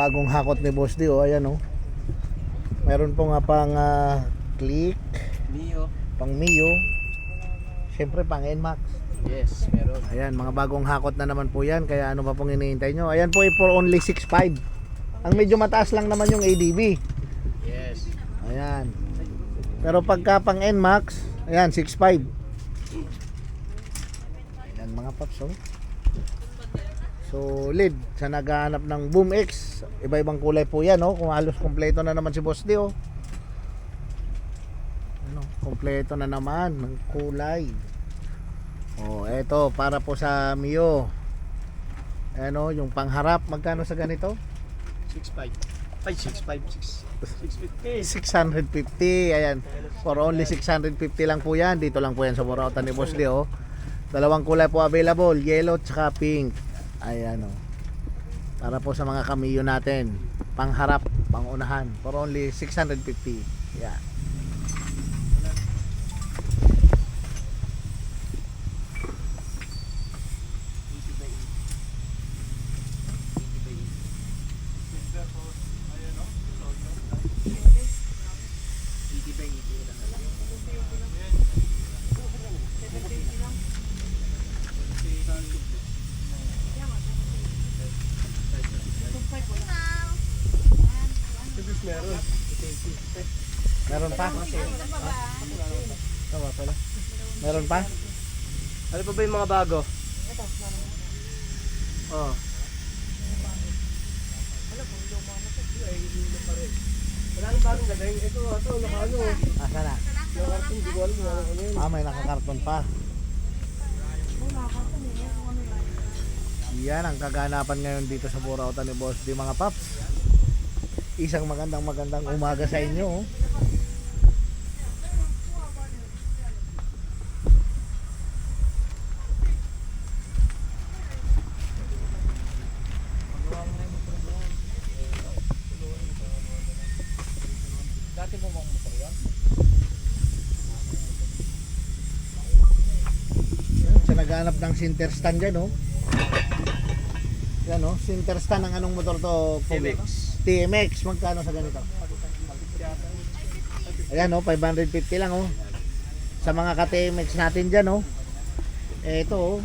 bagong hakot ni Boss D oh, ayan oh. Meron po nga pang ah, click, Mio. pang Mio. Siyempre pang NMAX. Yes, meron. Ayan, mga bagong hakot na naman po yan. Kaya ano pa pong hinihintay nyo? Ayan po, eh, for only 6.5. Ang medyo mataas lang naman yung ADB. Yes. Ayan. Pero pagka pang NMAX, ayan, 6.5. Ayan mga paps, oh. Solid. Sa naghahanap ng Boom X, iba-ibang kulay po yan, oh. Kung halos kompleto na naman si Boss D, oh. Ano, kompleto na naman ng kulay. Oh, eto para po sa Mio. Ano, yung pangharap, magkano sa ganito? 6'5". Ay, 6'5", 6'50". 650. Ayan. For only 650 lang po yan. Dito lang po yan sa Borautan ni Boss Leo. Dalawang kulay po available. Yellow tsaka pink. Ayan o. Para po sa mga kamiyo natin. Pangharap, pangunahan. For only 650. Yan. Meron pa? Tawa pala. Meron pa? Ano pa ba yung mga bago? Oh. Wala nang bagong galing. Ito, ito, naka ano. Asa na? Naka hindi ko alam kung ano yun. Ah, may nakakarton pa. Yan ang kaganapan ngayon dito sa Burautan ni Boss di mga paps. Isang magandang magandang umaga sa inyo. oh. Dati mo bang motor yan? Yan, Sa naghanap ng center stand dyan, oh. Yan, oh. Center stand ng anong motor to? Pogi? TMX. TMX. Magkano sa ganito? Ayan, oh. 550 lang, oh. Sa mga ka-TMX natin dyan, oh. Eto, oh.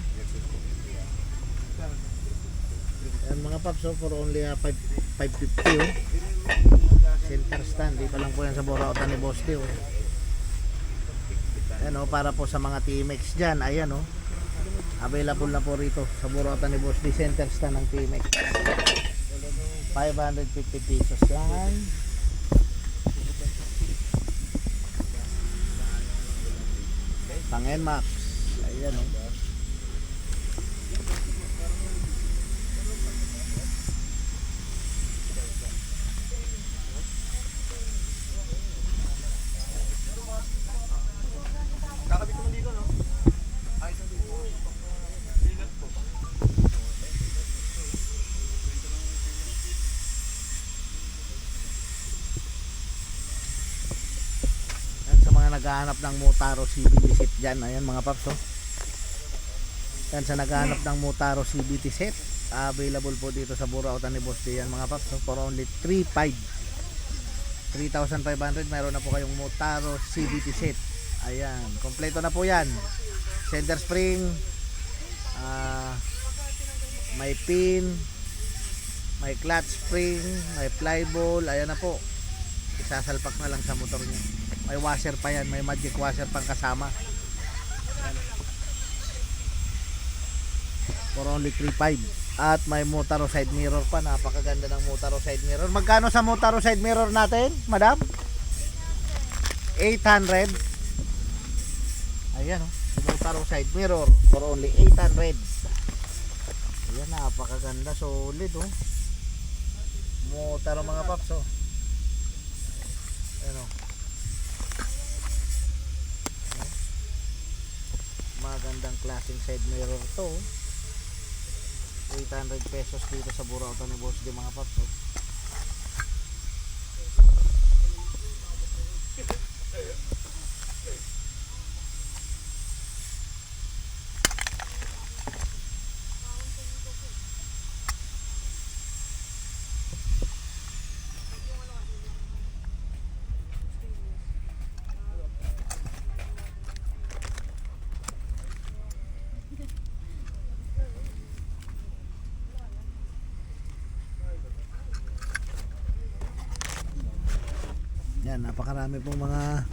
Yan mga paps, oh. For only uh, 5, 550, oh. Center stand. Dito lang po yan sa Borautan ni Boss D, oh. Ayan, oh. Para po sa mga TMX dyan. Ayan, oh. Available na po rito sa Borautan ni Boss. Center stand ng TMX. 550 pesos lang. Pang NMAX. Ayan oh. Kakabit mo dito, no? Ayos na dito. Pinat po. Yan sa mga naghahanap ng Motaro CBT set dyan. Ayan mga paps oh. Yan sa naghahanap ng Motaro CBT set. Available po dito sa Burautan ni Boss yan mga paps. oh, For only 3,500. 3,500 meron na po kayong Motaro CBT set. Ayan. Kompleto na po yan. Center spring. ah may pin. May clutch spring. May flyball. Ayan na po isasalpak na lang sa motor niya may washer pa yan may magic washer pang kasama. Yan. for only 3.5 at may Motaro side mirror pa napakaganda ng Motaro side mirror. Magkano sa Motaro side mirror natin madam? 800 ayan o Motaro side mirror for only 800 ayan napakaganda solid oh. Motaro mga paps oh ano magandang klaseng side mirror to 800 pesos dito sa Burautan ni Boss di mga paps oh. Yan, napakarami pong mga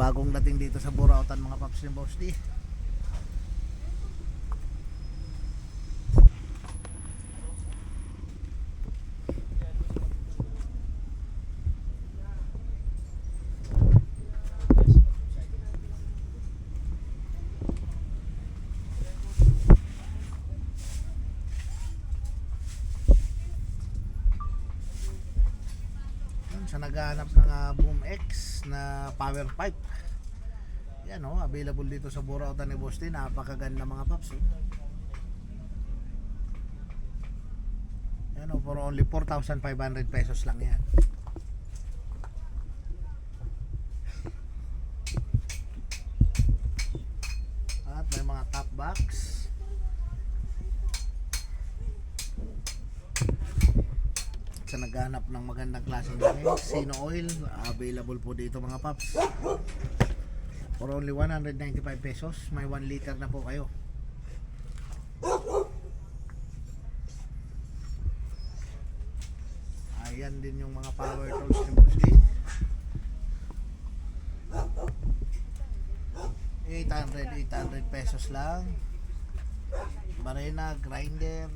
bagong dating dito sa Burautan mga paps ni Boss. Sa naghahanap ng ah, Boom X na power pipe. Yan oh, available dito sa Burautan ni Boss D. Napakaganda mga paps. Oh. Yan oh, for only 4,500 pesos lang yan. Sa naghanap ng magandang klaseng langis, Sino Oil, available po dito mga paps. For only 195 pesos, may 1 liter na po kayo. Ayan din yung mga power tools ni Boss D. 800, 800 pesos lang. Barena, grinder,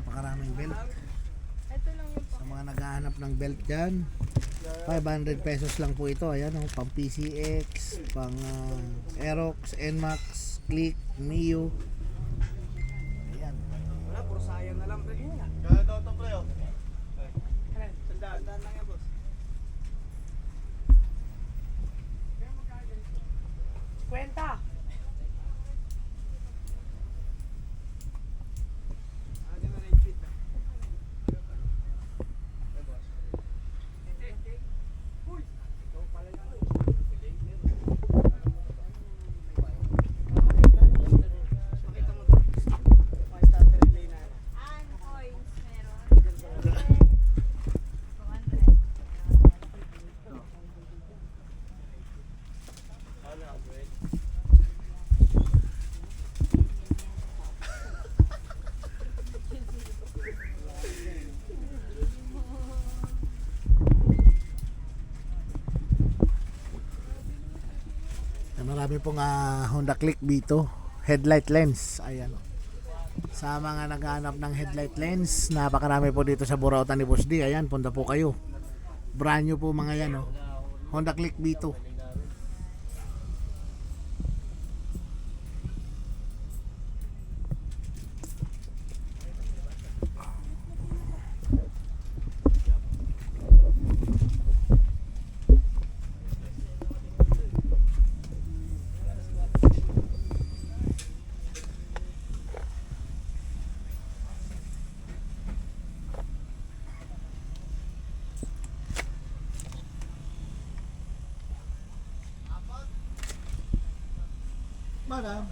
napakaraming belt. Sa mga naghahanap ng belt dyan, 500 pesos lang po ito. Ayan, oh, pang PCX, pang ah, Aerox, NMAX, Click, Mio. Ayan. Wala, lang. Pre. Kaya daw ito, pre, oh. Sandaan. Sandaan lang yan, boss. kwenta. Ah, di na na-fit, ah. Pakita mo to. May starter relay na. Ano coins meron? 200. Marami pong ah, Honda Click B2 headlight lens. Ayan. Sa mga naghahanap ng headlight lens, napakarami po dito sa Burautan ni Boss D. Ayan, punta po kayo. Brand new po mga yan. Oh. Honda Click B2. Madam.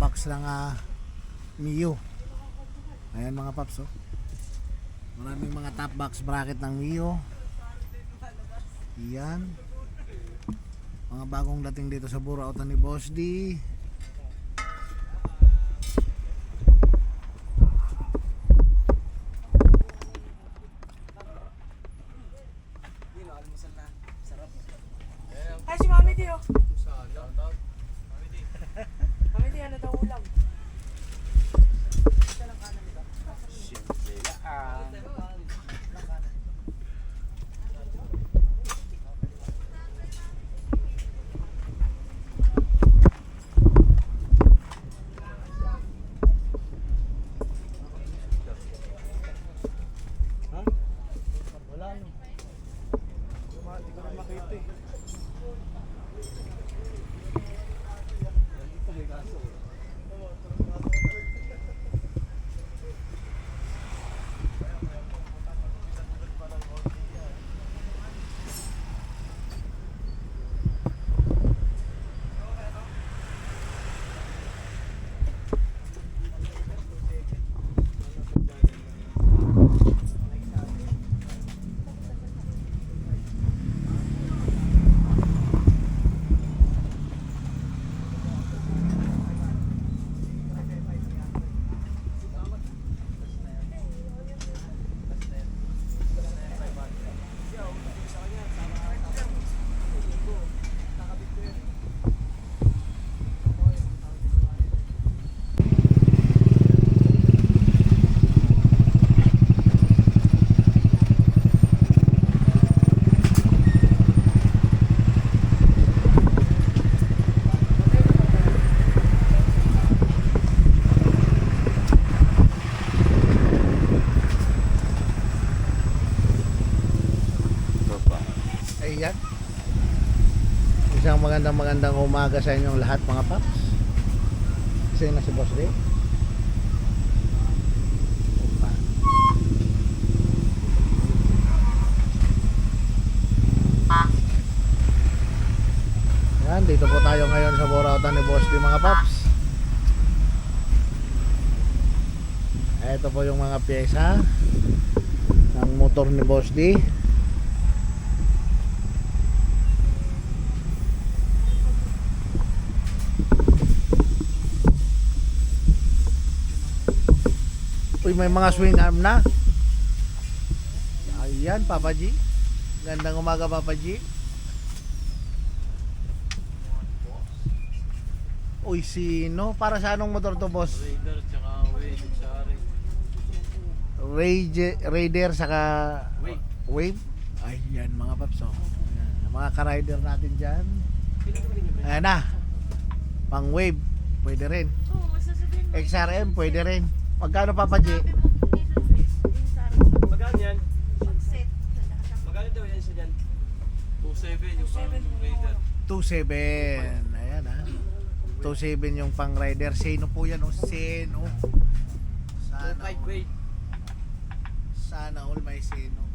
Box ng ah, Mio. Ayan mga paps oh. Maraming mga top box bracket ng Mio. Yan. Mga bagong dating dito sa Burautan ni Boss D. magandang magandang umaga sa inyong lahat mga paps. Kasi na si Boss. Opa. Yan, dito po tayo ngayon sa Borautan ni Boss Day mga paps. Ito po yung mga pyesa ng motor ni Boss D. Uy, may mga swing arm na. Ayan, Papa G. Gandang umaga, Papa G. Uy, sino? Para sa anong motor to, boss? Raider tsaka Shari. Rage, Raider saka Wave. Wave. Ayan mga paps. Oh. Ayan, mga ka-rider natin dyan. Ayan na. Pang Wave. Pwede rin. Oo, masasabihin mo. XRM pwede rin. Magkano Papa G? Magkano yan? Magkano daw yan siya dyan? 2.7 yung pang 7 mo. Raider. 2.7. Ayan ha. 2.7 yung pang rider. Seno po yan. Oh. Seno. Sana 2.5 all. Sana all may seno.